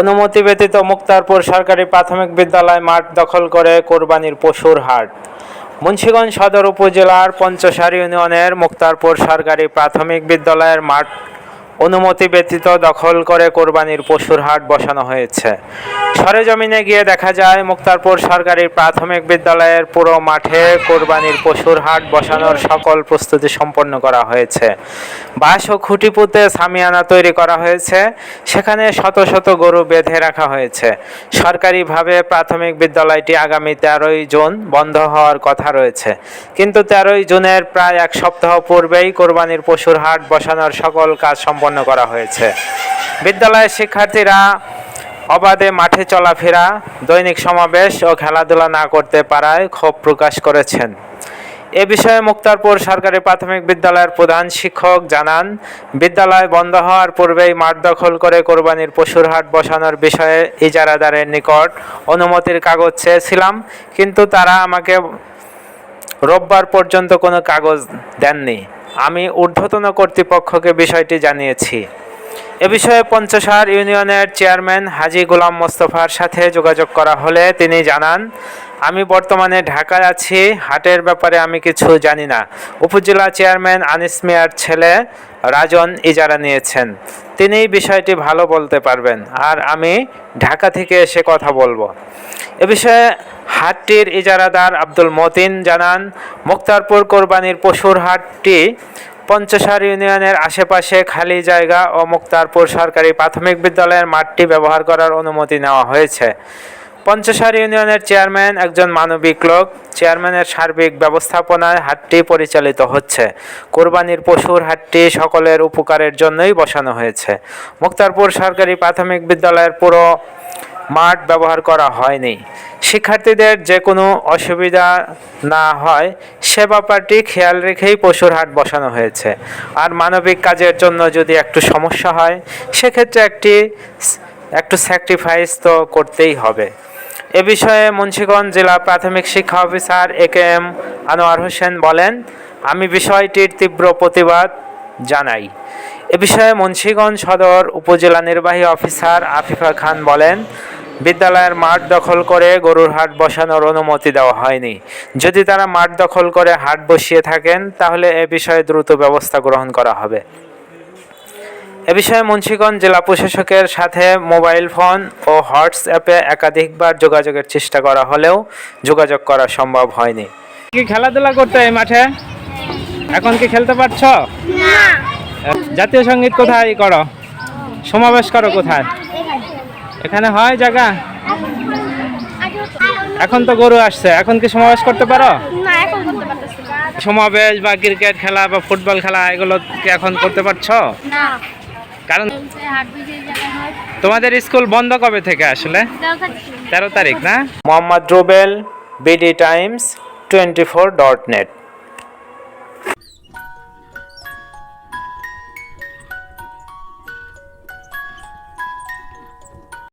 অনুমতি ব্যতীত মুক্তারপুর সরকারি প্রাথমিক বিদ্যালয় মাঠ দখল করে কোরবানির পশুর হাট। মুন্সীগঞ্জ সদর উপজেলার পঞ্চসার ইউনিয়নের মুক্তারপুর সরকারি প্রাথমিক বিদ্যালয়ের মাঠ অনুমতি ব্যতীত দখল করে কোরবানির পশুর হাট বসানো হয়েছে। সরেজমিনে গিয়ে দেখা যায়, মুক্তারপুর সরকারি প্রাথমিক বিদ্যালয়ের পুরো মাঠে কোরবানির পশুর হাট বসানোর সকল প্রস্তুতি সম্পন্ন করা হয়েছে। বাঁশ ও খুঁটি পুঁতে সামিয়ানা তৈরি করা হয়েছে। সেখানে শত শত গরু বেঁধে রাখা হয়েছে। সরকারিভাবে প্রাথমিক বিদ্যালয়টি আগামী তেরোই জুন বন্ধ হওয়ার কথা রয়েছে। কিন্তু তেরোই জুনের প্রায় এক সপ্তাহ পূর্বেই কোরবানির পশুর হাট বসানোর সকল কাজ সম্পন্ন করা হয়েছে। বিদ্যালয়ের শিক্ষার্থীরা অবাধে মাঠে চলাফেরা, দৈনিক সমাবেশ ও খেলাধুলা না করতে পারায় ক্ষোভ প্রকাশ করেছেন। এ বিষয়ে মুক্তারপুর সরকারি প্রাথমিক বিদ্যালয়ের প্রধান শিক্ষক জানান, বিদ্যালয় বন্ধ হওয়ার পূর্বেই মাঠ দখল করে কোরবানির পশুর হাট বসানোর বিষয়ে ইজারাদারের নিকট অনুমতির কাগজ চেয়েছিলাম, কিন্তু তারা আমাকে রোববার পর্যন্ত কোনো কাগজ দেননি। আমি ঊর্ধ্বতন কর্তৃপক্ষকে বিষয়টি জানিয়েছি। এ বিষয়ে পঞ্চসার ইউনিয়নের চেয়ারম্যান হাজি গোলাম মোস্তফার সাথে যোগাযোগ করা হলে তিনি জানান, আমি বর্তমানে ঢাকায় আছি, হাটের ব্যাপারে আমি কিছু জানি না। উপজেলা চেয়ারম্যান আনিস মিয়ার ছেলে রাজন ইজারা নিয়েছেন। তিনি বিষয়টি ভালো বলতে পারবেন, আর আমি ঢাকা থেকে এসে কথা বলব। এ বিষয়ে হাটটির ইজারাদার আব্দুল মতিন জানান, মুক্তারপুর কোরবানির পশুর হাটটি পঞ্চসার ইউনিয়নের আশেপাশে খালি জায়গা ও মুক্তারপুর সরকারি প্রাথমিক বিদ্যালয়ের মাঠটি ব্যবহার করার অনুমতি নেওয়া হয়েছে। পঞ্চসার ইউনিয়নের চেয়ারম্যান একজন মানবিক লোক। চেয়ারম্যানের সার্বিক ব্যবস্থাপনায় হাটটি পরিচালিত হচ্ছে। কোরবানির পশুর হাটটি সকলের উপকারের জন্যই বসানো হয়েছে। মুক্তারপুর সরকারি প্রাথমিক বিদ্যালয়ের পুরো মাঠ ব্যবহার করা হয়নি। শিক্ষার্থীদের যে কোনো অসুবিধা না হয় সে ব্যাপারটি খেয়াল রেখেই পশুর হাট বসানো হয়েছে। আর মানবিক কাজের জন্য যদি একটু সমস্যা হয়, সেক্ষেত্রে একটি একটু স্যাক্রিফাইস তো করতেই হবে। এ বিষয়ে মুন্সীগঞ্জ জেলা প্রাথমিক শিক্ষা officer A K M Anwar Hossain বলেন, আমি বিষয়টির তীব্র প্রতিবাদ জানাই। এ বিষয়ে মুন্সিগঞ্জ সদর উপজেলা নির্বাহী অফিসার আফিফা খান বলেন, বিদ্যালয়ের মাঠ দখল করে গরুর হাট বসানোর অনুমতি দেওয়া হয়নি। যদি তারা মাঠ দখল করে হাট বসিয়ে থাকেন, তাহলে এ বিষয়ে দ্রুত ব্যবস্থা গ্রহণ করা হবে। এ বিষয়ে মুন্সিগঞ্জ জেলা প্রশাসকের সাথে মোবাইল ফোন ও হোয়াটসঅ্যাপে একাধিকবার যোগাযোগের চেষ্টা করা হলেও যোগাযোগ করা সম্ভব হয়নি। খেলাধুলা করতে মাঠে? এখন কি খেলতে পারছ? জাতীয় সংগীত কোথায় করো? সমাবেশ করো কোথায়? এখানে হয় জায়গা? এখন তো গরু আসছে এখন কি সমাবেশ করতে পারো? না এখন করতে পারতেছি না। সমাবেশ বা ক্রিকেট খেলা বা ফুটবল খেলা এগুলো কি এখন করতে পারছ? কারণ হয়। তোমাদের স্কুল বন্ধ কবে থেকে আসলে? তেরো তারিখ না? Mohammad Rubel BD Times twenty four dot net.